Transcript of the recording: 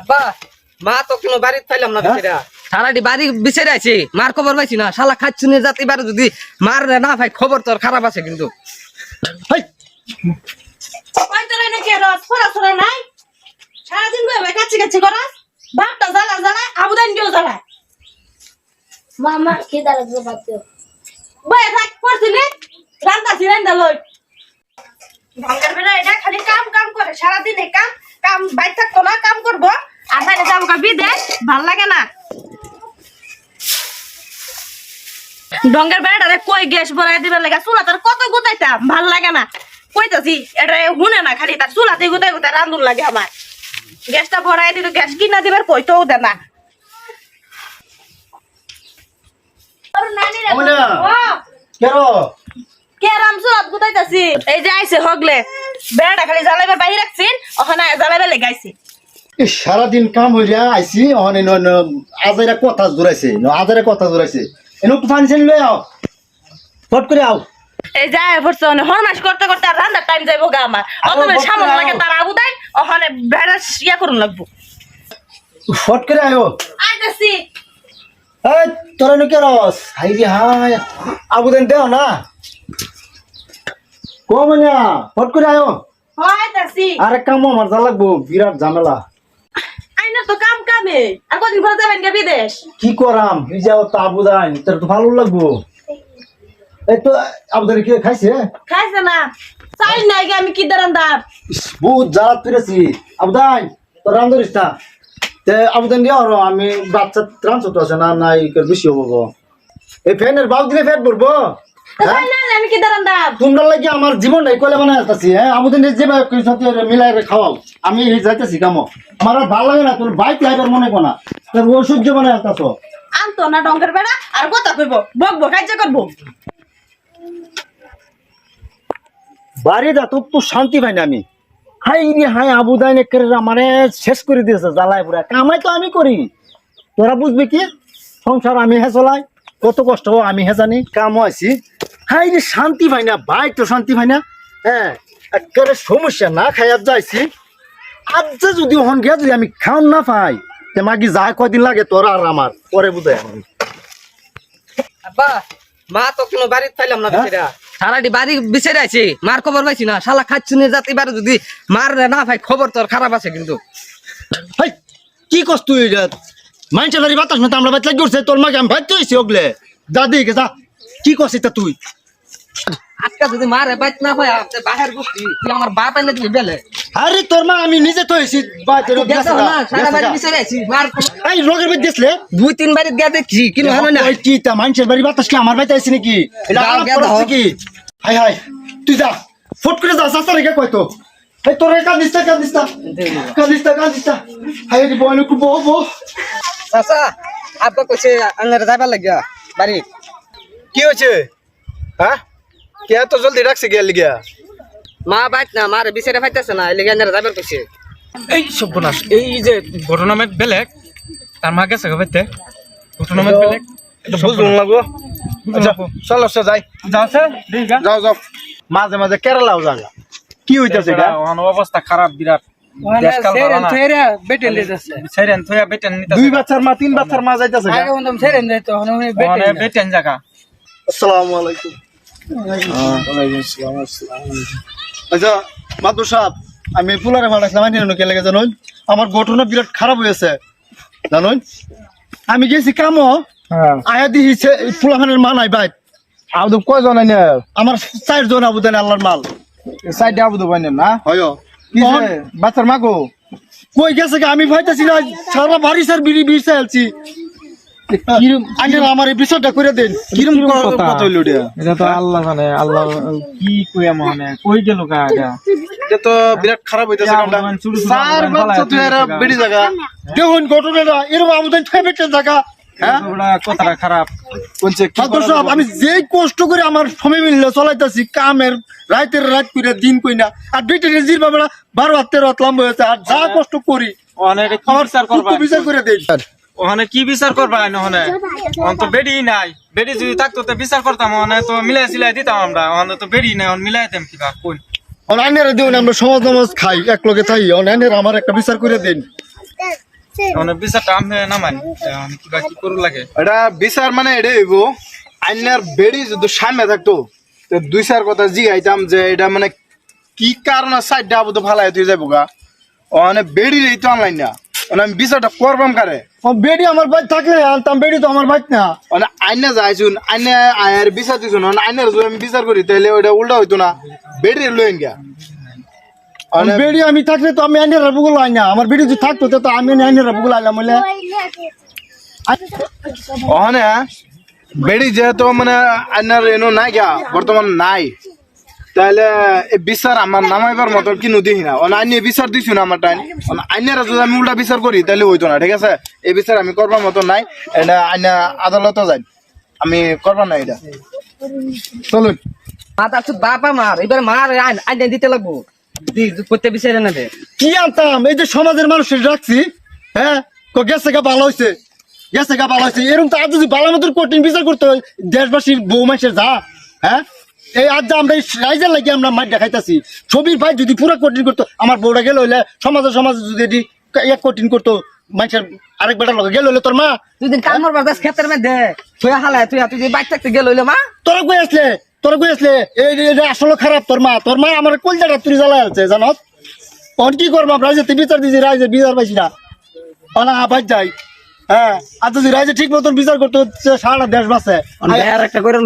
আব্বা মা তো কোনো বাড়িতে পাইলাম না বেচারা সারাটি বাড়ি বিচারে আছি মার খবর পাইছি না। শালা খাচ্ছি না যাতে এবার যদি মার না ভাই খবর তোর খারাপ আছে কিন্তু। সারাদিন করাস জ্বালা জ্বালা আবুদান মামা খিদা বয়ে থাক পড়ছিলি লই ভাঙ্গার এটা খালি কাম কাম করে। সারাদিন কাম কাম বাইর থাকতো না কাম করব। আর তাহলে যাব বিদেশ ভালো লাগে না। ডঙ্গের বেড়াটারে কই গ্যাস ভরাই দিবার লাগে চুলা তার কত গুতাইতাম ভালো লাগে না। কইতাছি এটা হুনে না খালি তার চুলাতে গুতাই গুতাই রান্ধুন লাগে আমার। গ্যাসটা ভরাই দিত গ্যাস কিনা দিবার কইতেও দে না। কেরাম সুরাত গুতাইতাছি? এই যে আইছে হগলে বেড়াটা খালি জ্বালাইবার বাইরে রাখছিন ওখানে জ্বালাইবার লেগাইছি সারাদিন কাম হইয়া আইছি অনে ন আজারে কথা জোরাইছে আজারে কথা জোরাইছে। এনে একটু পানি চানি লই আও। ফট করে আও। এই যে আয় পড়ছে ওখানে হরমাস করতে করতে আর রান্নার টাইম যাইবো গা আমার। অত আবার বকতে সামন। লাগে তার আবু দেয় ওখানে বেড়া ইয়া করুন লাগবো। ফট করে আয়ো। আইতাছি। এই তোরা নো কেরস হাই রে হাই আবু দেন দেও না। কমনিয়া ফট করে আয়ো। আইতাছি। আরে কাম আমার যা লাগবো বিরাট ঝামেলা। তো আর কদিন পর যাবেন গে বিদেশ? কি করাম? তো তোর তো ভালো লাগবো। এই তো আবুদান কি খাইছে? খাইছে না। চাই নাই গে আমি কি দাঁড় ইস, বহুত জ্বালা তুলেছি। আবুদান তোর রান্ধরিস না তে আবুদান দিয়ে আরও আমি বাচ্চা ট্রান্স হতে আছে না নাই বেশি হব গো। এই ফ্যানের বাউ দিলে ফ্যাট পড়ব? আমি কি দাঁড়ান দাঁড় তোমরা লাগি আমার জীবন নাই কলে মানে আসতেছি হ্যাঁ? আবুদান যে সাথে মিলাই খাওয়াও আমি এই যাইতেছি কামো। আমার আর ভালো লাগে না তোর বাইক লাইবার মনে কোনা তোর ওষুধ যে মানে আসতেছ আনতো না ডঙ্গের বেড়া আর কথা কইব বকবো কাজ করব। বাড়ি যা তো শান্তি পাই না আমি। হাই রে হাই আবুদাইন একের আমারে শেষ করে দিয়েছে জ্বালায় পুরা। কামাই তো আমি করি। তোরা বুঝবি কি? সংসার আমি হে চলাই কত কষ্ট হয় আমি হে জানি। কাম আছি হাই রে শান্তি পাই না ভাই তো শান্তি পাই না। হ্যাঁ একেবারে সমস্যা না খাই আজ যাইছি আজ যে যদি হন গিয়া যদি আমি খাওন না পাই তে মাগি যা কয়দিন লাগে তোরা আর আমার পরে বুঝাই আমি। আব্বা মা তো কোনো বাড়িতে পাইলাম না হ্যাঁ? বেচারা। সারাটি বাড়ি বিচারে আছি মার খবর পাইছি না। শালা খাচ্ছি না যাতে এবার যদি মার না ভাই খবর তোর খারাপ আছে কিন্তু। হাই কি কষ্ট তুই মানুষের বাড়ি বাতাস মতো আমরা বাচ্চা করছে তোর মাকে আমি ভাবতে হয়েছি ওগলে। যা দিকে যা। কি করছিস তা তুই? আজকে যদি মারে বাইত না পাই বাহের গোষ্ঠী তুই আমার বাপ এনে দিবি বেলে। আরে তোর মা আমি নিজে তো হয়েছি না রোগের বাড়ি দিসলে দুই তিন বাড়ি গিয়ে দেখছি কিন্তু হয় না। কি তা মানুষের বাড়ি বাতাস কি আমার বাড়িতে আইসি নাকি। কি হাই হাই তুই যা ফট করে যা সাস্তা রেখে কয় তোর কাঁদিস না কাঁদিস না। কাঁদিস না কাঁদিস না হাই রে বয় একটু বউ বউ চাচা আব্বা কইছে আঙ্গারে যাবার লাগিয়া বাড়ি কি হয়েছে হ্যাঁ কে এত জলদি রাখছে গিয়া লিগিয়া? মা বাইত না মারে বিচারে ফাইতেছে না এলিগে আঙ্গারে যাবার কইছে। এই সর্বনাশ এই যে ঘটনামেট বেলেগ তার মা গেছে গবেতে ঘটনামেট বেলেগ বুঝুন লাগবো? আচ্ছা চলো সে যাই। দেখা যাও যাও। মাঝে মাঝে কেরালাও যাগা কি হইতাছে এটা? অবস্থা খারাপ বিরাট। আচ্ছা আমি ফুলারে ভাড়াইছিলাম কে লেগে জানুন। আমার ঘটনা বিরাট খারাপ হয়েছে। জানুন। আমি গেছি কামো। আয়া দিছে ফুলাখানের মা নাই বাইক আবু কয়জন আইনে? আমার চারজন আবুদান আল্লাহর মাল। সাইডে আবু বাইনে না? হয়। কি বাচ্চার মাগো? কই গেছে গা? আমি ভাইতেছি না সারা বাড়ি স্যার বিড়ি বিড়ি চাইছি। আগে আমার এই বিষয়টা করে দেন। কিরম কথা? কথা হইল এটা এটা তো আল্লাহ জানে আল্লাহ কি কইয়া মনে কই গেল গা এটা? এটা তো বিরাট খারাপ হইতেছে কামটা। আবুদান চুরি চুরি চার আবুদান বাচ্চা তুই ফালায় এরা তুই বেড়ি জায়গা। দেখুন ঘটনাটা এরকম ফেবেটের জায়গা। হ্যাঁ? ওটা খারাপ। বলছে আমি যেই কষ্ট করে আমার চলাইতেছি কামের রাতের রাত করে দিন কই না আর বেটের জির বাবা বারো হাত তেরো হাত লম্বা হয়েছে আর যা কষ্ট করি বিচার করবা? টুকু বিচার করে দেই। ওখানে কি বিচার করবা? ওখানে ওখানে তো বেডি নাই। বেডি যদি থাকতো তো বিচার করতাম ওখানে তো মিলাই সিলাই দিতাম আমরা। ওখানে তো বেডি নাই ওখানে কিবা? কোন দিন আমরা সমাজ নামাজ খাই এক লগে থাই। অনলাইনের আমার একটা বিচার করে দিন। মানে বিচারটা আমি নামাই এখন কিবা কি করু লাগে? এটা বিচার মানে এটাই হইব আইনার বেড়ি যদি সামনে থাকতো তো দুই চার কথা জিগাইতাম যে এটা মানে কি কারণে সাইডটা আবু তো ফালাই তুই যাব গা? মানে বেড়ি রেই তো অনলাইন না। মানে আমি বিচারটা করবাম কারে? বেডি আমার বাইক থাকলে আনতাম বেডি তো আমার বাইক না। মানে আইনা যাইছুন আইনে আয়ের বিচার দিছুন মানে আইনের যদি আমি বিচার করি তাহলে ওটা উল্টা হইতো না। বেড়ি লইন গা মানে বেডি আমি থাকলে তো আমি আইনের বুগুলো আই না আমার বেডি যদি থাকতো তো আমি আইনের বুগুলো আইলাম বলে। ওখানে বেড়ি যেহেতু মানে আইনার এনো নাই গা বর্তমান নাই। তাহলে এই বিচার আমার নামাইবার মতন কি নদী না। মানে আইনে বিচার দিছু না আমার টাইম আইনারা যদি আমি উল্টা বিচার করি তাহলে হইতো না ঠিক আছে? এই বিচার আমি করবার মতন নাই। এটা আইনা আদালতও যাই। আমি করবার নাই এটা। চলুন। শুধু বাপ আমার এবার মার আইন আইন দিতে লাগবো। করতে বিচারে না দে। কি আনতাম? এই যে সমাজের মানুষের রাখছি হ্যাঁ? কো গেছে গা ভালো হয়েছে গেছে গা ভালো হয়েছে এরকম তো আজ যদি ভালো মতন কঠিন বিচার করতে হয় দেশবাসীর বউ মাসের যা হ্যাঁ? এই আজ আমরা এই রাইজের লাগে আমরা মাঠ দেখাইতেছি ছবির ভাই যদি পুরো কঠিন করতো আমার বউটা গেল হইলে সমাজে সমাজে যদি এটি এক কঠিন করতো মানুষের আরেক বেটার লগে গেল হইলে তোর মা তুই দিন কামর বাদাস ক্ষেতের মধ্যে তুই হালায় তুই তুই বাইক থাকতে গেল হইল মা। তোরা কই আসলে? তোরা কই আসলে এই এটা আসলে খারাপ তোর মা। তোর মা আমার কলজাটা তুই জ্বালা আছে জানত তখন কি করব রাইজে তুই বিচার দিছি, রাইজে বিচার পাইছি না। অনা যাই। হ্যাঁ আর যদি রাইজে ঠিক মতন বিচার করতো সারাটা দেশ বাঁচে। একটা করে